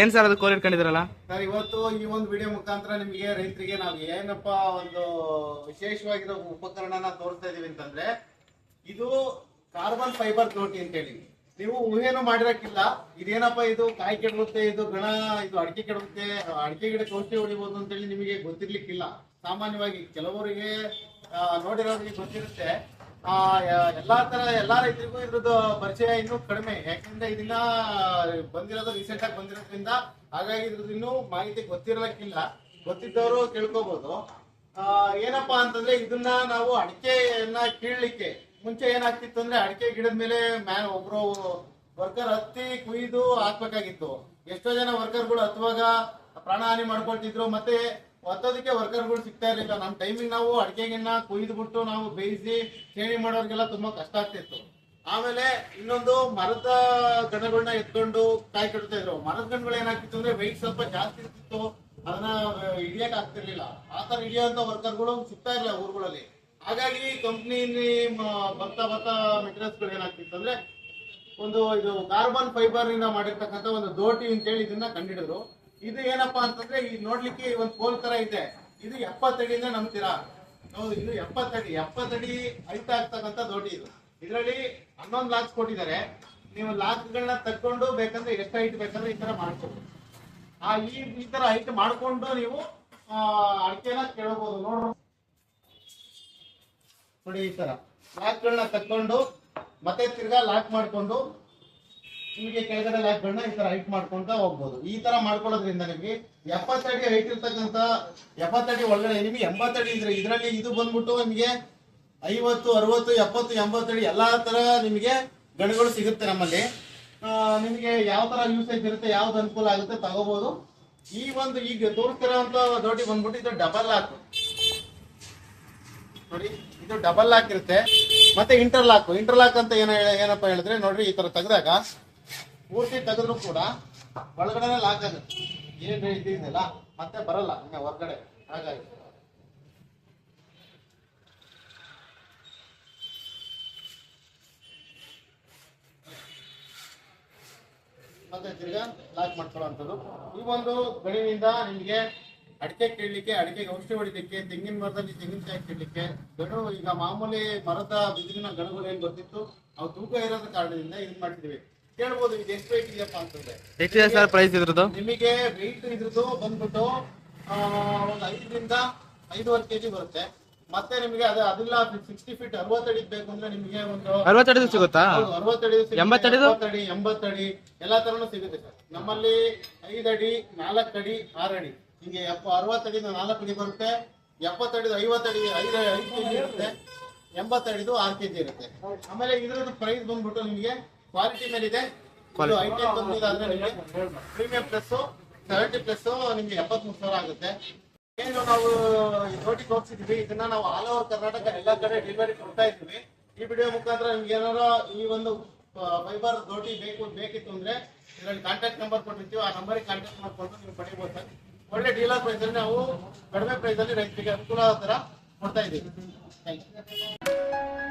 ಏನ್ ಸರ್ ಅದು ಕೋಲ್ ಇಟ್ಕೊಂಡಿದ್ರಲ್ಲ ಸರ್ ಇವತ್ತು ಈ ಒಂದು ವಿಡಿಯೋ ಮುಖಾಂತರ ನಿಮಗೆ ರೈತರಿಗೆ ನಾವು ಏನಪ್ಪ ಒಂದು ವಿಶೇಷವಾಗಿರೋ ಉಪಕರಣನ ತೋರಿಸ್ತಾ ಇದೀವಿ ಅಂತಂದ್ರೆ ಇದು ಕಾರ್ಬನ್ ಫೈಬರ್ ತೋಟಿ ಅಂತ ಹೇಳಿ. ನೀವು ಊಹೆನು ಮಾಡಿರಕ್ಕಿಲ್ಲ. ಇದೇನಪ್ಪ ಇದು ಕಾಯಿ ಕೆಡುತ್ತೆ ಇದು ಗಣ ಇದು ಅಡಿಕೆ ಕೆಡುತ್ತೆ ಅಡಿಕೆ ಗಿಡ ಔಷಧಿ ಹೊಡಿಬೋದು ಅಂತೇಳಿ ನಿಮಗೆ ಗೊತ್ತಿರ್ಲಿಕ್ಕಿಲ್ಲ. ಸಾಮಾನ್ಯವಾಗಿ ಕೆಲವರಿಗೆ ನೋಡಿರೋರಿಗೆ ಗೊತ್ತಿರುತ್ತೆ. ಎಲ್ಲಾ ತರ ಎಲ್ಲಾ ರೈತರಿಗೂ ಇದ್ರದ್ದು ಪರಿಚಯ ಇನ್ನೂ ಕಡಿಮೆ. ಯಾಕಂದ್ರೆ ಇದನ್ನ ಬಂದಿರೋದು ರೀಸೆಂಟ್ ಆಗಿ ಬಂದಿರೋದ್ರಿಂದ ಹಾಗಾಗಿ ಇದ್ರದ್ದು ಇನ್ನೂ ಮಾಹಿತಿ ಗೊತ್ತಿರಲಿಕ್ಕಿಲ್ಲ. ಗೊತ್ತಿದ್ದವರು ತಿಳ್ಕೊಬಹುದು ಆ, ಏನಪ್ಪಾ ಅಂತಂದ್ರೆ ಇದನ್ನ ನಾವು ಅಡಿಕೆಯನ್ನ ಕೀಳ್ಲಿಕ್ಕೆ ಮುಂಚೆ ಏನಾಗ್ತಿತ್ತು ಅಂದ್ರೆ ಅಡಿಕೆ ಗಿಡದ ಮೇಲೆ ಮ್ಯಾನ್ ಒಬ್ರು ವರ್ಕರ್ ಹತ್ತಿ ಕುಯ್ದು ಹಾಕ್ಬೇಕಾಗಿತ್ತು. ಎಷ್ಟೋ ಜನ ವರ್ಕರ್ಗಳು ಹತ್ತುವಾಗ ಪ್ರಾಣಹಾನಿ ಮಾಡ್ಕೊಳ್ತಿದ್ರು ಮತ್ತೆ ಒತ್ತೋದಕ್ಕೆ ವರ್ಕರ್ಗಳು ಸಿಗ್ತಾ ಇರಲಿಲ್ಲ. ನಮ್ಮ ಟೈಮಿಗೆ ನಾವು ಅಡಿಕೆಗಿನ್ನ ಕುಯ್ದು ಬಿಟ್ಟು ನಾವು ಬೇಯಿಸಿ ಚೇಣಿ ಮಾಡೋರಿಗೆಲ್ಲ ತುಂಬಾ ಕಷ್ಟ ಆಗ್ತಿತ್ತು. ಆಮೇಲೆ ಇನ್ನೊಂದು ಮರದ ಗಣಗಳನ್ನ ಎತ್ಕೊಂಡು ಕಾಯಿ ಕಟ್ತಾ ಇದ್ರು. ಮರದ ಗಣಗಳು ಏನಾಗ್ತಿತ್ತು ಅಂದ್ರೆ ವೆಯ್ಟ್ ಸ್ವಲ್ಪ ಜಾಸ್ತಿ ಇರ್ತಿತ್ತು. ಅದನ್ನ ಹಿಡಿಯಕ್ ಆಗ್ತಿರ್ಲಿಲ್ಲ. ಆ ತರ ಹಿಡಿಯುವಂತ ವರ್ಕರ್ಗಳು ಸಿಗ್ತಾ ಇರಲಿಲ್ಲ ಊರುಗಳಲ್ಲಿ. ಹಾಗಾಗಿ ಕಂಪ್ನಿ ಬರ್ತಾ ಬರ್ತಾ ಮೆಟೀರಿಯಲ್ಸ್ಗಳು ಏನಾಗ್ತಿತ್ತು ಅಂದ್ರೆ ಒಂದು ಇದು ಕಾರ್ಬನ್ ಫೈಬರ್ ಇಂದ ಮಾಡಿರ್ತಕ್ಕಂಥ ಒಂದು ದೋಟಿ ಅಂತೇಳಿ ಇದನ್ನ ಕಂಡಿಡಿದ್ರು. ಇದು ಏನಪ್ಪಾ ಅಂತಂದ್ರೆ ಈ ನೋಡ್ಲಿಕ್ಕೆ ಒಂದು ಪೋಲ್ ತರ ಇದೆ. ಇದು ಎಪ್ಪತ್ತಡಿಯಿಂದ ನಂಬ್ತೀರಾ ಹೌದು, ಇದು ಎಪ್ಪತ್ತಡಿ ಎಪ್ಪತ್ತಡಿ ಹೈಟ್ ಆಗ್ತಕ್ಕಂಥ ದೊಡ್ಡ ಇದು. ಇದರಲ್ಲಿ ಹನ್ನೊಂದು ಲಾಕ್ಸ್ ಕೊಟ್ಟಿದ್ದಾರೆ. ನೀವು ಲಾಕ್ಗಳನ್ನ ತಕ್ಕೊಂಡು ಬೇಕಂದ್ರೆ ಎಷ್ಟು ಹೈಟ್ ಬೇಕಂದ್ರೆ ಈ ತರ ಮಾಡ್ಕೋಬಹುದು ಆ ಈ ಈ ತರ ಹೈಟ್ ಮಾಡ್ಕೊಂಡು ನೀವು ಅಡಿಕೆನ ಕೇಳಬಹುದು ನೋಡ್ರಿ. ನೋಡಿ ಈ ತರ. ಲಾಕ್ಗಳನ್ನ ತಕ್ಕೊಂಡು ಮತ್ತೆ ತಿರ್ಗಾ ಲಾಕ್ ಮಾಡ್ಕೊಂಡು ನಿಮಗೆ ಕೆಳಗಡೆ ಲಾಕ್ಗಳನ್ನ ಈ ತರ ಹೈಟ್ ಮಾಡ್ಕೊಂತ ಹೋಗ್ಬೋದು. ಈ ತರ ಮಾಡ್ಕೊಳ್ಳೋದ್ರಿಂದ ನಿಮಗೆ ಎಪ್ಪತ್ತಡಿ ಹೈಟ್ ಇರ್ತಕ್ಕಂತ ಎಪ್ಪತ್ತಡಿ ಒಳಗಡೆ ನಿಮಗೆ ಎಂಬತ್ತಡಿ ಇದ್ರೆ ಇದರಲ್ಲಿ ಇದು ಬಂದ್ಬಿಟ್ಟು ನಿಮಗೆ ಐವತ್ತು, ಅರವತ್ತು, ಎಪ್ಪತ್ತು ಎಂಬತ್ತಡಿ ಎಲ್ಲಾ ತರ ನಿಮಗೆ ಗಣಗಳು ಸಿಗುತ್ತೆ ನಮ್ಮಲ್ಲಿ. ನಿಮಗೆ ಯಾವ ತರ ಯೂಸೇಜ್ ಇರುತ್ತೆ, ಯಾವ್ದು ಅನುಕೂಲ ಆಗುತ್ತೆ ತಗೋಬಹುದು ಈ ಒಂದು ಈಗ ತೋರಿಸ್ತಿರೋ ದೊಡ್ಡ ಬಂದ್ಬಿಟ್ಟು ಇದು ಡಬಲ್ ಲಾಕ್ ನೋಡಿ, ಇದು ಡಬಲ್ ಲಾಕ್ ಇರುತ್ತೆ. ಮತ್ತೆ ಇಂಟರ್ಲಾಕ್ ಇಂಟರ್ಲಾಕ್ ಅಂತ ಏನ ಏನಪ್ಪ ಹೇಳಿದ್ರೆ, ನೋಡ್ರಿ ಈ ತರ ತೆಗೆದಾಗ ಪೂರ್ತಿ ತೆಗೆದ್ರು ಕೂಡ ಒಳಗಡೆ ಲಾಕ್ ಆಗುತ್ತೆ. ಏನು ಇದೆಯಲ್ಲ ಮತ್ತೆ ಬರಲ್ಲ ಇನ್ನ ಹೊರಗಡೆ. ಹಾಗಾಗಿ. ಮತ್ತೆ ತಿರ್ಗಾ ಲಾಕ್ ಮಾಡ್ಕೊಳ್ಳುವಂಥದ್ದು. ಈ ಒಂದು ಗಣಿನಿಂದ ನಿಮಗೆ ಅಡಿಕೆ ಕೀಳಲಿಕ್ಕೆ, ಅಡಿಕೆಗೆ ಔಷಧಿ ಹೊಡಿಲಿಕ್ಕೆ, ತೆಂಗಿನ ಮರದಲ್ಲಿ ತೆಂಗಿನಕಾಯಿ ಕೀಳಲಿಕ್ಕೆ ಗಣು ಈಗ ಮಾಮೂಲಿ ಮರದ ಬಿದಿರಿನ ಗಣಗಳು ಏನ್ ಗೊತ್ತಿತ್ತು? ಅವು ತೂಕ ಇರೋದ ಕಾರಣದಿಂದ ಇದು ಮಾಡ್ತಿದ್ವಿ ಕೇಳ್ಬೋದು ಇದು ಎಷ್ಟು ರೇಟ್ ಇದೆಯಪ್ಪ ಅಂತಂದ್ರೆ. ಎಷ್ಟಿದೆ ಸರ್ ಪ್ರೈಸ್ ಇದ್ರದ್ದು? ನಿಮಗೆ ವೆಯ್ಟ್ ಇದ್ರದ್ದು ಬಂದ್ಬಿಟ್ಟು ಒಂದು ಐದರಿಂದ ಐದೂವರೆ ಕೆಜಿ ಬರುತ್ತೆ. ಮತ್ತೆ ನಿಮಗೆ ಅದು ಅದಿಲ್ಲ ಸಿಕ್ಸ್ಟಿ ಫೀಟ್ ಅರವತ್ತಡಿ ಬೇಕು ಅಂದ್ರೆ ನಿಮಗೆ ಒಂದು ಅರವತ್ತಡಿದು ಸಿಗುತ್ತಾ? ಅರವತ್ತಡಿ ಎಂಬತ್ತಡಿ ಎಂಬತ್ತಡಿದು? ಎಪ್ಪತ್ತಡಿ ಎಂಬತ್ತಡಿ ಎಲ್ಲಾ ತರನು ಸಿಗುತ್ತೆ ಸರ್. ನಮ್ಮಲ್ಲಿ ಐದಡಿ ನಾಲ್ಕಡಿ ಆರಡಿ ಹಿಂಗೆ ಎಪ್ಪ ಅರವತ್ತಡಿದು ನಾಲ್ಕು ಅಡಿ ಬರುತ್ತೆ. ಎಪ್ಪತ್ತಡಿದು ಐವತ್ತಡಿ ಐದು ಐದು ಕೆಜಿ ಇರುತ್ತೆ. ಎಂಬತ್ತಡಿದು ಆರು ಕೆಜಿ ಇರುತ್ತೆ. ಆಮೇಲೆ ಇದ್ರದ್ದು ಪ್ರೈಸ್ ಬಂದ್ಬಿಟ್ಟು ನಿಮಗೆ ಕ್ವಾಲಿಟಿ ಮೇಲೆ ಇದೆ ಇದು ಐಟೆಕ್ ಕಂಪ್ನಿ ಆದ್ರೆ ನಿಮಗೆ ಪ್ರೀಮಿಯಂ ಪ್ಲಸ್ ಸೆವೆಂಟಿ ಪ್ಲಸ್ ನಿಮ್ಗೆ ಎಪ್ಪತ್ಮೂರು ಸಾವಿರ ಆಗುತ್ತೆ. ಏನು ನಾವು ಈ ತೋರಿಸಿದ್ವಿ ಇದನ್ನ ನಾವು ಆಲ್ ಓವರ್ ಕರ್ನಾಟಕ ಎಲ್ಲ ಕಡೆ ಡೆಲಿವರಿ ಕೊಡ್ತಾ ಇದೀವಿ ಈ ವಿಡಿಯೋ ಮುಖಾಂತರ ನಿಮ್ಗೆ ಏನಾರ ಈ ಒಂದು ಫೈಬರ್ ದೋಟಿ ಬೇಕು ಬೇಕಿತ್ತು ಅಂದ್ರೆ ಇದರಲ್ಲಿ ಕಾಂಟ್ಯಾಕ್ಟ್ ನಂಬರ್ ಕೊಟ್ಟಿರ್ತೀವಿ. ಆ ನಂಬರಿಗೆ ಕಾಂಟ್ಯಾಕ್ಟ್ ಮಾಡ್ಕೊಂಡು ನೀವು ಪಡಿಬೋದು ಸರ್. ಒಳ್ಳೆ ಡೀಲರ್ ಪ್ರೈಸ್ ಅಲ್ಲಿ ನಾವು ಕಡಿಮೆ ಪ್ರೈಸ್ ಅಲ್ಲಿ ರೈತರಿಗೆ ಅನುಕೂಲ ಆ ತರ ಕೊಡ್ತಾ ಇದ್ದೀವಿ. Thank you